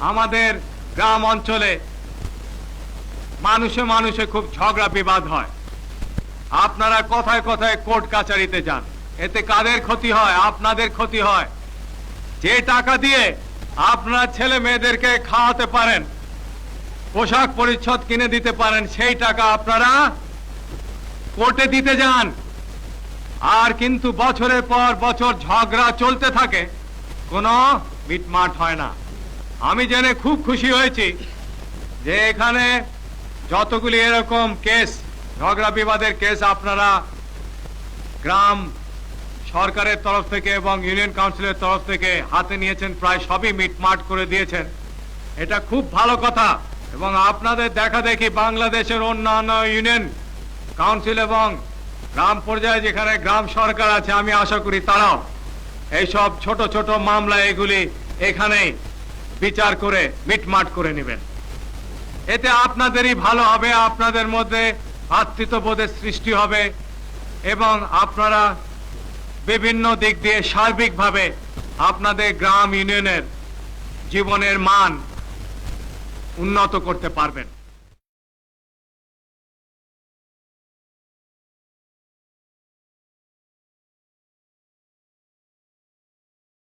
আমাদের গ্রাম অঞ্চলে মানুষে মানুষে খুব ঝগড়া বিবাদ হয়। আপনারা কথায় কথায় কোর্ট কাচারিতে যান। এতে কাদের ক্ষতি হয়? আপনাদের ক্ষতি হয়। যে টাকা দিয়ে আপনার ছেলে মেয়েদেরকে খাওয়াতে পারেন, পোশাক পরিচ্ছদ কিনে দিতে পারেন, সেই টাকা আপনারা কোর্টে দিতে যান। আর কিন্তু বছরের পর বছর ঝগড়া চলতে থাকে, কোনো মিটমাট হয় না। আমি জেনে খুব খুশি হয়েছি যে এখানে যতগুলি এরকম কেস, ঝগড়া বিবাদের কেস আপনারা গ্রাম সরকারের তরফ থেকে এবং ইউনিয়ন কাউন্সিলের তরফ থেকে হাতে নিয়েছেন, প্রায় সবই মিটমাট করে দিয়েছেন। এটা খুব ভালো কথা এবং আপনাদের দেখা দেখি বাংলাদেশের অন্যান্য ইউনিয়ন কাউন্সিল এবং গ্রাম পর্যায়ে যেখানে গ্রাম সরকার আছে, আমি আশা করি তারাও এইসব ছোট ছোট মামলা এগুলি এখানেই বিচার করে, মিটমাট করে নেবেন। এতে আপনাদেরই ভালো হবে, আপনাদের মধ্যে আত্মিতবোধের সৃষ্টি হবে এবং আপনারা বিভিন্ন দিক দিয়ে সার্বিকভাবে আপনাদের গ্রাম ইউনিয়নের জীবনের মান উন্নত করতে পারবেন।